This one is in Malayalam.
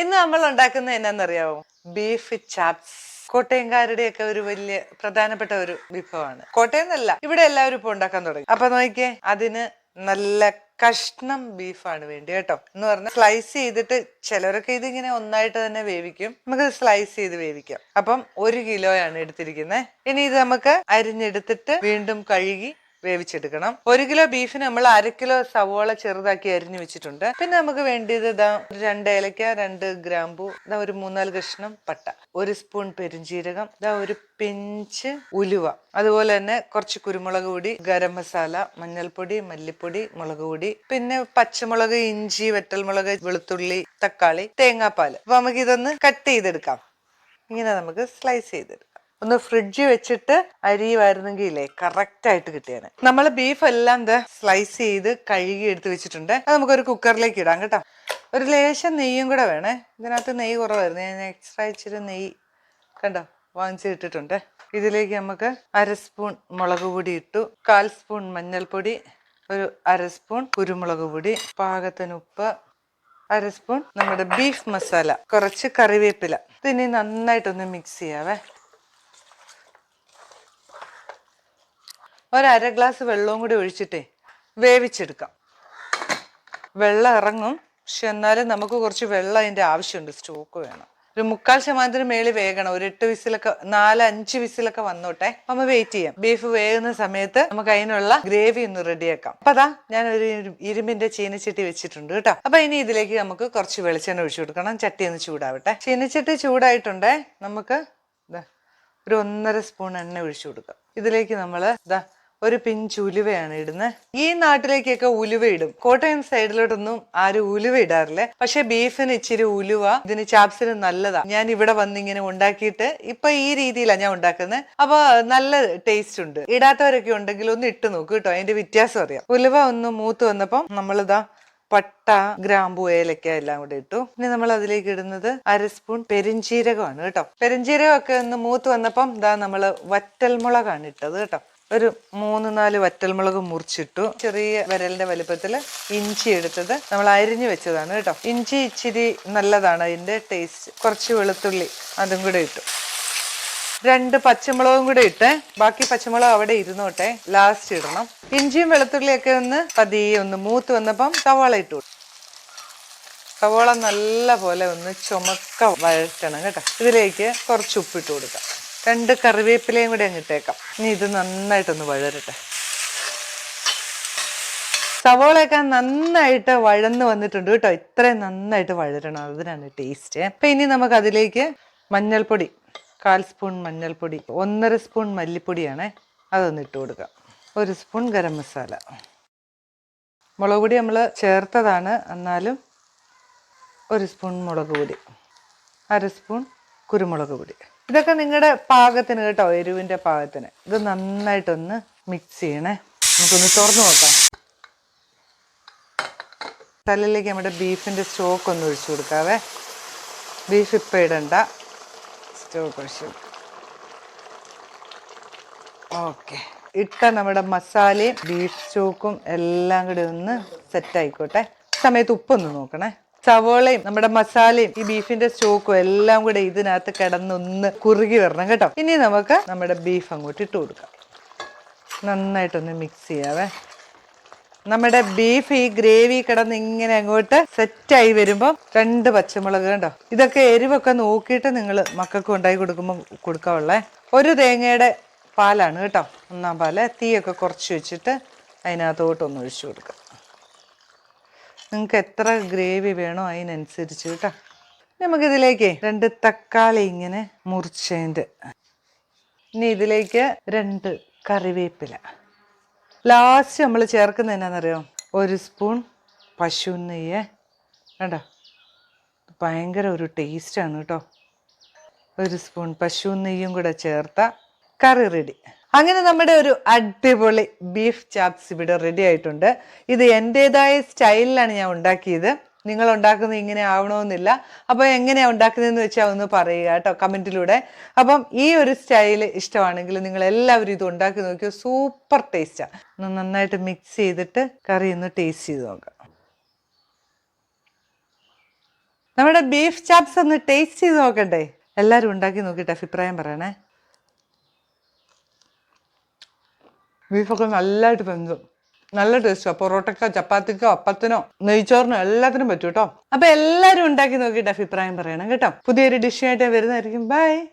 ഇന്ന് നമ്മൾ ഉണ്ടാക്കുന്നത് എന്നാന്നറിയാവോ? Beef chops. കോട്ടയംകാരുടെയൊക്കെ ഒരു വലിയ പ്രധാനപ്പെട്ട ഒരു വിഭവമാണ്. കോട്ടയം എന്നല്ല ഇവിടെ എല്ലാവരും ഇപ്പോൾ ഉണ്ടാക്കാൻ തുടങ്ങി. അപ്പൊ നോക്കിയേ അതിന് നല്ല കഷ്ണം ബീഫാണ് വേണ്ടി കേട്ടോ. എന്ന് പറഞ്ഞാൽ സ്ലൈസ് ചെയ്തിട്ട് ചിലരൊക്കെ ഇതിങ്ങനെ ഒന്നായിട്ട് തന്നെ വേവിക്കും. നമുക്ക് സ്ലൈസ് ചെയ്ത് വേവിക്കാം. അപ്പം ഒരു കിലോയാണ് എടുത്തിരിക്കുന്നത്. ഇനി ഇത് നമുക്ക് അരിഞ്ഞെടുത്തിട്ട് വീണ്ടും കഴുകി വേവിച്ചെടുക്കണം. ഒരു കിലോ ബീഫിന് നമ്മൾ അര കിലോ സവോള ചെറുതാക്കി അരിഞ്ഞു വെച്ചിട്ടുണ്ട്. പിന്നെ നമുക്ക് വേണ്ടിയത് ഇതാ രണ്ട് ഏലക്ക രണ്ട് ഗ്രാമ്പു ഇതാ ഒരു മൂന്നാൽ കഷ്ണം പട്ട ഒരു സ്പൂൺ പെരുംജീരകം ഇതാ ഒരു പിഞ്ച് ഉലുവ. അതുപോലെ തന്നെ കുറച്ച് കുരുമുളക് പൊടി ഗരം മസാല മഞ്ഞൾപ്പൊടി മല്ലിപ്പൊടി മുളക് പൊടി പിന്നെ പച്ചമുളക് ഇഞ്ചി വെറ്റൽമുളക് വെളുത്തുള്ളി തക്കാളി തേങ്ങാപ്പാൽ അപ്പൊ നമുക്ക് ഇതൊന്ന് കട്ട് ചെയ്തെടുക്കാം. ഇങ്ങനെ നമുക്ക് സ്ലൈസ് ചെയ്തെടുക്കാം. ഒന്ന് ഫ്രിഡ്ജിൽ വെച്ചിട്ട് അരിയുമായിരുന്നെങ്കിലേ കറക്റ്റ് ആയിട്ട് കിട്ടിയാണ് നമ്മൾ ബീഫ് എല്ലാം ഇത് സ്ലൈസ് ചെയ്ത് കഴുകി എടുത്ത് വെച്ചിട്ടുണ്ട്. അത് നമുക്കൊരു കുക്കറിലേക്ക് ഇടാം കേട്ടോ. ഒരു ലേശം നെയ്യും കൂടെ വേണേ. ഇതിനകത്ത് നെയ്യ് കുറവായിരുന്നു. ഞാൻ എക്സ്ട്രാ ഇച്ചിരി നെയ്യ് കണ്ടോ വാങ്ങിച്ചിട്ടിട്ടുണ്ട്. ഇതിലേക്ക് നമുക്ക് അര സ്പൂൺ മുളക് പൊടി ഇട്ടു. കാൽ സ്പൂൺ മഞ്ഞൾപ്പൊടി ഒരു അര സ്പൂൺ കുരുമുളക് പൊടി പാകത്തിന് ഉപ്പ് അര സ്പൂൺ നമ്മുടെ ബീഫ് മസാല കുറച്ച് കറിവേപ്പില. ഇതിനി നന്നായിട്ടൊന്ന് മിക്സ് ചെയ്യാവേ. ഒരു അര ഗ്ലാസ് വെള്ളവും കൂടി ഒഴിച്ചിട്ടേ വേവിച്ചെടുക്കാം. വെള്ളം ഇറങ്ങും. പക്ഷെ എന്നാലും നമുക്ക് കുറച്ച് വെള്ളം അതിന്റെ ആവശ്യമുണ്ട്. സ്റ്റോക്ക് വേണം. ഒരു മുക്കാൽ ശതമാനത്തിന് മേളിൽ വേഗണം ഒരു എട്ട് വിസിലൊക്കെ നാല് അഞ്ച് വിസിലൊക്കെ വന്നോട്ടെ. നമ്മൾ വെയിറ്റ് ചെയ്യാം. ബീഫ് വേകുന്ന സമയത്ത് നമുക്ക് അതിനുള്ള ഗ്രേവി ഒന്ന് റെഡിയാക്കാം അപ്പൊ അതാ ഞാൻ ഒരു ഇരു- ഇരുമ്പിന്റെ ചീനച്ചട്ടി വെച്ചിട്ടുണ്ട് കേട്ടോ. അപ്പൊ ഇനി ഇതിലേക്ക് നമുക്ക് കുറച്ച് വെളിച്ചെണ്ണ ഒഴിച്ചു കൊടുക്കണം. ചട്ടി ഒന്ന് ചൂടാവട്ടെ. ചീനച്ചട്ടി ചൂടായിട്ടുണ്ടേ നമുക്ക് ഒരു ഒന്നര സ്പൂൺ എണ്ണ ഒഴിച്ചു കൊടുക്കാം. ഇതിലേക്ക് നമ്മൾ ഇതാ ഒരു പിഞ്ച് ഉലുവയാണ് ഇടുന്നത് ഈ നാട്ടിലേക്കൊക്കെ ഉലുവ ഇടും. കോട്ടയം സൈഡിലോട്ടൊന്നും ആരും ഉലുവ ഇടാറില്ല. പക്ഷെ ബീഫിന് ഇച്ചിരി ഉലുവ ഇതിന് ചാപ്സിന് നല്ലതാ. ഞാൻ ഇവിടെ വന്നിങ്ങനെ ഉണ്ടാക്കിയിട്ട് ഇപ്പൊ ഈ രീതിയിലാണ് ഞാൻ ഉണ്ടാക്കുന്നത് അപ്പൊ നല്ല ടേസ്റ്റ് ഉണ്ട്. ഇടാത്തവരൊക്കെ ഉണ്ടെങ്കിൽ ഒന്ന് ഇട്ട് നോക്കൂ കേട്ടോ. അതിന്റെ വ്യത്യാസം അറിയാം. ഉലുവ ഒന്ന് മൂത്ത് വന്നപ്പം നമ്മളിതാ പട്ട ഗ്രാമ്പു ഏലക്ക എല്ലാം കൂടെ ഇട്ടു. ഇനി നമ്മൾ അതിലേക്ക് ഇടുന്നത് അര സ്പൂൺ പെരിഞ്ചീരകമാണ് കേട്ടോ. പെരിഞ്ചീരകം ഒക്കെ ഒന്ന് മൂത്ത് വന്നപ്പം ഇതാ നമ്മൾ വറ്റൽമുളകാണ് ഇട്ടത് കേട്ടോ. ഒരു മൂന്ന് നാല് വറ്റൽമുളക് മുറിച്ചിട്ടു ചെറിയ വിരലിന്റെ വലുപ്പത്തിൽ ഇഞ്ചി എടുത്തത് നമ്മൾ അരിഞ്ഞു വെച്ചതാണ് കേട്ടോ. ഇഞ്ചി ഇച്ചിരി നല്ലതാണ് അതിന്റെ ടേസ്റ്റ് കുറച്ച് വെളുത്തുള്ളി അതും കൂടെ ഇട്ടു. രണ്ട് പച്ചമുളകും കൂടെ ഇട്ട്. ബാക്കി പച്ചമുളക് അവിടെ ഇരുന്നോട്ടെ. ലാസ്റ്റ് ഇടണം. ഇഞ്ചിയും വെളുത്തുള്ളിയൊക്കെ ഒന്ന് പതിയെ ഒന്ന് മൂത്ത് വന്നപ്പം സവാള ഇട്ടു. സവാള നല്ല പോലെ ഒന്ന് ചുമക്ക വഴറ്റണം കേട്ടോ. ഇതിലേക്ക് കുറച്ച് ഉപ്പിട്ട് കൊടുക്കാം. രണ്ട് കറിവേപ്പിലയും കൂടി അങ്ങ് ഇട്ടേക്കാം. ഇനി ഇത് നന്നായിട്ടൊന്ന് വഴരട്ടെ സവോളയൊക്കെ നന്നായിട്ട് വഴന്ന് വന്നിട്ടുണ്ട് കേട്ടോ. ഇത്രയും നന്നായിട്ട് വഴരണം അതിനാണ് ടേസ്റ്റ് അപ്പൊ ഇനി നമുക്ക് അതിലേക്ക് മഞ്ഞൾപ്പൊടി കാൽ സ്പൂൺ മഞ്ഞൾപ്പൊടി ഒന്നര സ്പൂൺ മല്ലിപ്പൊടിയാണേ അതൊന്ന് ഇട്ട് കൊടുക്കാം. ഒരു സ്പൂൺ ഗരം മസാല. മുളക് പൊടി നമ്മൾ ചേർത്തതാണ്. എന്നാലും ഒരു സ്പൂൺ മുളക് പൊടി അര സ്പൂൺ കുരുമുളക് പൊടി. ഇതൊക്കെ നിങ്ങളുടെ പാകത്തിന് കേട്ടോ എരിവിന്റെ പാകത്തിന്. ഇത് നന്നായിട്ടൊന്ന് മിക്സ് ചെയ്യണേ. നമുക്കൊന്ന് തുറന്നു നോക്കാം. തലയിലേക്ക് നമ്മുടെ ബീഫിന്റെ സ്റ്റോക്ക് ഒന്ന് ഒഴിച്ചു കൊടുക്കാവേ. ബീഫ് ഇപ്പം ഇടണ്ട. സ്റ്റോക്ക് ഒഴിച്ചു ഓക്കെ ഇട്ട നമ്മുടെ മസാലയും ബീഫ് സ്റ്റോക്കും എല്ലാം കൂടി ഒന്ന് സെറ്റ് ആയിക്കോട്ടെ. സമയത്ത് ഉപ്പൊന്ന് നോക്കണേ. സവോളയും നമ്മുടെ മസാലയും ഈ ബീഫിന്റെ സ്റ്റോക്കും എല്ലാം കൂടെ ഇതിനകത്ത് കിടന്നൊന്ന് കുറുകി വരണം കേട്ടോ. ഇനി നമുക്ക് നമ്മുടെ ബീഫ് അങ്ങോട്ട് ഇട്ട് കൊടുക്കാം. നന്നായിട്ടൊന്ന് മിക്സ് ചെയ്യാവേ. നമ്മുടെ ബീഫ് ഈ ഗ്രേവി കിടന്ന് ഇങ്ങനെ അങ്ങോട്ട് സെറ്റായി വരുമ്പോൾ രണ്ട് പച്ചമുളക് കണ്ടോ? ഇതൊക്കെ എരിവൊക്കെ നോക്കിയിട്ട് നിങ്ങൾ മക്കൾക്ക് ഉണ്ടാക്കി കൊടുക്കുമ്പോൾ കൊടുക്കാവുള്ളേ. ഒരു തേങ്ങയുടെ പാലാണ് കേട്ടോ. ഒന്നാം പാൽ. തീയൊക്കെ കുറച്ച് വെച്ചിട്ട് അതിനകത്തോട്ടൊന്ന് ഒഴിച്ചു കൊടുക്കുക നിങ്ങൾക്ക് എത്ര ഗ്രേവി വേണോ അതിനനുസരിച്ച് കേട്ടോ. നമുക്കിതിലേക്ക് രണ്ട് തക്കാളി ഇങ്ങനെ മുറിച്ചതിന്റെ ഇനി ഇതിലേക്ക് രണ്ട് കറിവേപ്പില. ലാസ്റ്റ് നമ്മൾ ചേർക്കുന്നത് എന്നാണെന്നറിയോ ഒരു സ്പൂൺ പശു നെയ്യ്. വേണ്ട ഭയങ്കര ഒരു ടേസ്റ്റാണ് കേട്ടോ. ഒരു സ്പൂൺ പശു നെയ്യും കൂടെ ചേർത്ത കറി റെഡി അങ്ങനെ നമ്മുടെ ഒരു അടിപൊളി ബീഫ് ചാപ്സ് ഇവിടെ റെഡി ആയിട്ടുണ്ട്. ഇത് എന്റെതായ സ്റ്റൈലിലാണ് ഞാൻ ഉണ്ടാക്കിയത്. നിങ്ങൾ ഉണ്ടാക്കുന്നത് ഇങ്ങനെ ആവണമെന്നില്ല. അപ്പോൾ എങ്ങനെയാണ് ഉണ്ടാക്കുന്നതെന്ന് വെച്ചാൽ ഒന്ന് പറയുക കേട്ടോ കമന്റിലൂടെ അപ്പം ഈ ഒരു സ്റ്റൈൽ ഇഷ്ടമാണെങ്കിൽ നിങ്ങൾ എല്ലാവരും ഇത് ഉണ്ടാക്കി നോക്കിയോ. സൂപ്പർ ടേസ്റ്റാണ് നന്നായിട്ട് മിക്സ് ചെയ്തിട്ട് കറി ഒന്ന് ടേസ്റ്റ് ചെയ്ത് നോക്കാം. നമ്മുടെ ബീഫ് ചാപ്സ് ഒന്ന് ടേസ്റ്റ് ചെയ്ത് നോക്കണ്ടേ? എല്ലാവരും ഉണ്ടാക്കി നോക്കിയിട്ട് അഭിപ്രായം പറയണേ. ബീഫൊക്കെ നല്ലതായിട്ട് വെന്തു. നല്ല ടേസ്റ്റാണ് പൊറോട്ടക്കോ ചപ്പാത്തിക്കോ അപ്പത്തിനോ നെയ്ച്ചോറിനോ എല്ലാത്തിനും പറ്റും കേട്ടോ അപ്പൊ എല്ലാരും ഉണ്ടാക്കി നോക്കിയിട്ട് അഭിപ്രായം പറയണം കേട്ടോ. പുതിയൊരു ഡിഷായിട്ട് വരുന്നതായിരിക്കും. ബൈ.